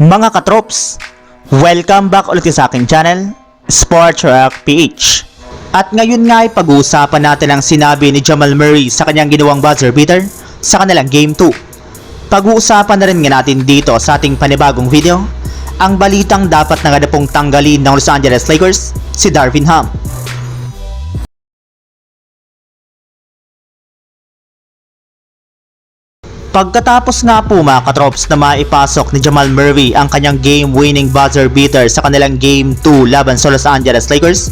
Mga katrops, welcome back ulit sa aking channel, Sports Rock PH. At ngayon nga ay pag-uusapan natin ang sinabi ni Jamal Murray sa kanyang ginawang buzzer beater sa kanilang Game 2. Pag-uusapan na rin nga natin dito sa ating panibagong video, ang balitang dapat na nga pong tanggalin ng Los Angeles Lakers, si Darvin Ham. Pagkatapos nga po mga katrops na maipasok ni Jamal Murray ang kanyang game-winning buzzer beater sa kanilang Game 2 laban sa Los Angeles Lakers,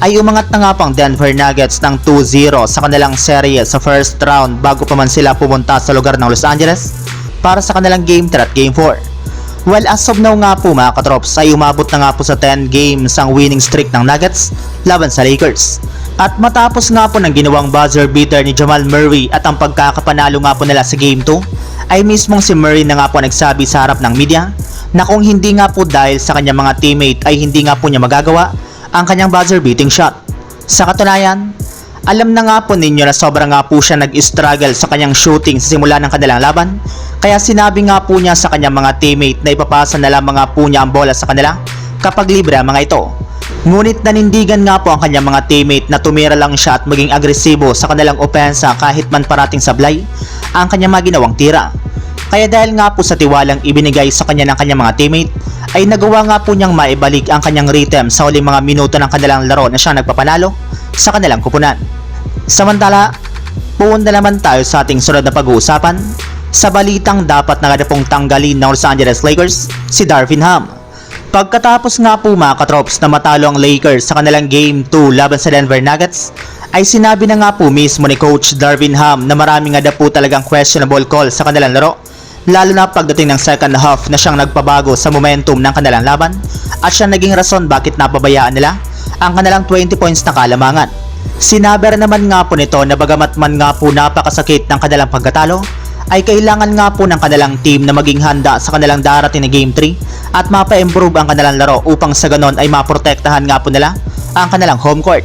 ay umangat na nga pang Denver Nuggets ng 2-0 sa kanilang serye sa first round bago pa man sila pumunta sa lugar ng Los Angeles para sa kanilang Game 3 at Game 4. Well, as of now nga po mga katrops ay umabot na nga po sa 10 games ang winning streak ng Nuggets laban sa Lakers. At matapos nga po ng ginawang buzzer beater ni Jamal Murray at ang pagkakapanalo nga po nila sa Game 2, ay mismong si Murray na nga po nagsabi sa harap ng media na kung hindi nga po dahil sa kanyang mga teammate ay hindi nga po niya magagawa ang kanyang buzzer beating shot. Sa katunayan, alam na nga po ninyo na sobra nga po siya nag-struggle sa kanyang shooting sa simula ng kanilang laban, kaya sinabi nga po niya sa kanyang mga teammate na ipapasa na lamang nga po niya ang bola sa kanila kapag libre ang mga ito. Ngunit nanindigan nga po ang kanyang mga teammate na tumira lang siya at maging agresibo sa kanilang opensa kahit man parating sablay ang kanyang mga ginawang tira. Kaya dahil nga po sa tiwalang ibinigay sa kanya ng kanyang mga teammate, ay nagawa nga po niyang maibalik ang kanyang rhythm sa huling mga minuto ng kanilang laro na siya nagpapanalo sa kanilang kupunan. Samantala, pupunta naman tayo sa ating sunod na pag-uusapan sa balitang dapat na pong tanggalin ng Los Angeles Lakers si Darvin Ham. Pagkatapos nga po mga katrops na matalo ang Lakers sa kanilang Game 2 laban sa Denver Nuggets, ay sinabi na nga po mismo ni Coach Darvin Ham na marami nga na po talagang questionable call sa kanilang laro, lalo na pagdating ng second half na siyang nagpabago sa momentum ng kanilang laban at siya naging rason bakit napabayaan nila ang kanilang 20 points na kalamangan. Sinabi naman nga po nito na bagamat man nga po napakasakit ng kanilang pagkatalo, ay kailangan nga po ng kanilang team na maging handa sa kanilang darating na Game 3 at mapa-improve ang kanilang laro upang sa ganon ay maprotektahan nga po nila ang kanilang home court.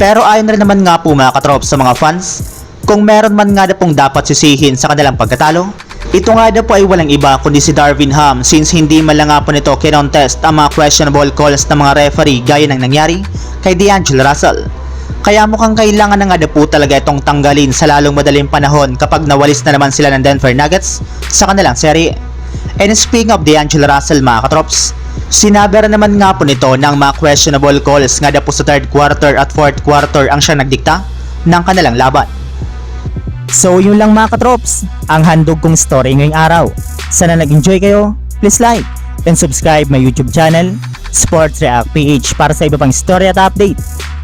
Pero ayon rin naman nga po mga katrops sa mga fans, kung meron man nga na pong dapat sisihin sa kanilang pagkatalo, ito nga na po ay walang iba kundi si Darvin Ham since hindi man lang nga po nito kinontest ang mga questionable calls ng mga referee gaya ng nangyari kay D'Angelo Russell. Kaya mukhang kailangan na nga na po talaga itong tanggalin sa lalong madaling panahon kapag nawalis na naman sila ng Denver Nuggets sa kanilang serye. And speaking of D'Angelo Russell mga katrops, sinabi rin naman nga po nito ng mga questionable calls nga na po sa third quarter at fourth quarter ang siya nagdikta ng kanilang laban. So yun lang mga katrops, ang handog kong story ngayong araw. Sana nag-enjoy kayo, please like and subscribe my YouTube channel, Sports React PH para sa iba pang story at update